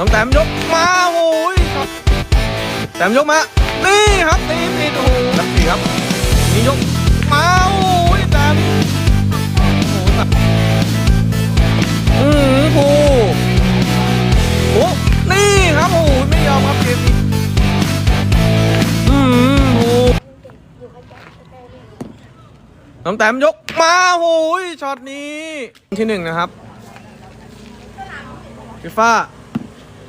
น้องแต้มยกมาโอ้ยครับแต้มยกมา นี่ครับตีติดโอ้โหนักสี่ครับนี่ยกมาโอ้ยแต้มโอ้ยอืมภูโอ้นี่ครับโอ้โหไม่ยอมครับเกมนี้อืมภูน้องแต้มยกมาโอ้ยช็อตนี้ที่หนึ่งนะครับฟีฟ่า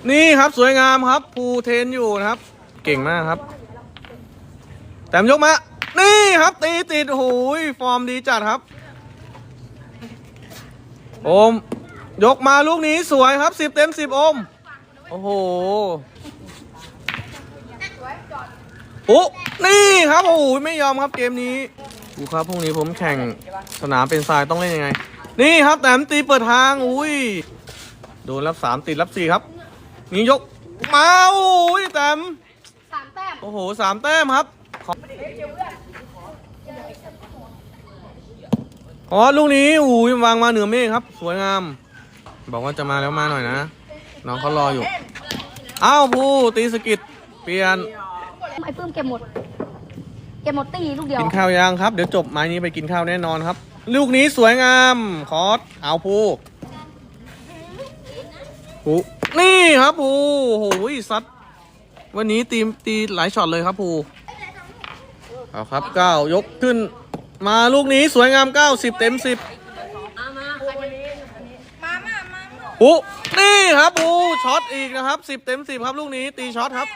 นี่ครับสวยงามครับภูเทนอยู่นะครับ เก่งมากครับ แต้มยกมา นี่ครับ ตีติดโอ้โหยฟอร์มดีจัดครับโอม ยกมาลูกนี้สวยครับสิบเต็มสิบโอม โอ้โหโอ้นี่ครับโอ้โหไม่ยอมครับเกมนี้ดูครับพรุ่งนี้ผมแข่งสนามเป็นทรายต้องเล่นยังไง นี่ครับแต้มตีเปิดทางอุ้ยโดนรับสามติดรับสี่ครับ นี่ยกมาโอ้ยแต้มสามแต้มโอ้โหสามแต้มครับขออ๋อลูกนี้อุ้ยวางมาเหนือเมฆครับ สวยงาม บอกว่าจะมาแล้วมาหน่อยนะ น้องเขารออยู่ อ้าวภูตีสกิดเปลี่ยนไอ้ปื้มเก็บหมด เก็บหมดตีลูกเดียว กินข้าวยังครับ เดี๋ยวจบไม้นี้ไปกินข้าวแน่นอนครับ ลูกนี้สวยงาม คอสเอาภูภู นี่ครับภูโอ้โหซัดวันนี้ตีมตีหลายช็อตเลยครับภูเอาครับเก้ายกขึ้น มาลูกนี้สวยงามเก้าสิบเต็มสิบภูนี่ครับภูช็อตอีกนะครับสิบเต็มสิบครับลูกนี้ตีช็อตครับ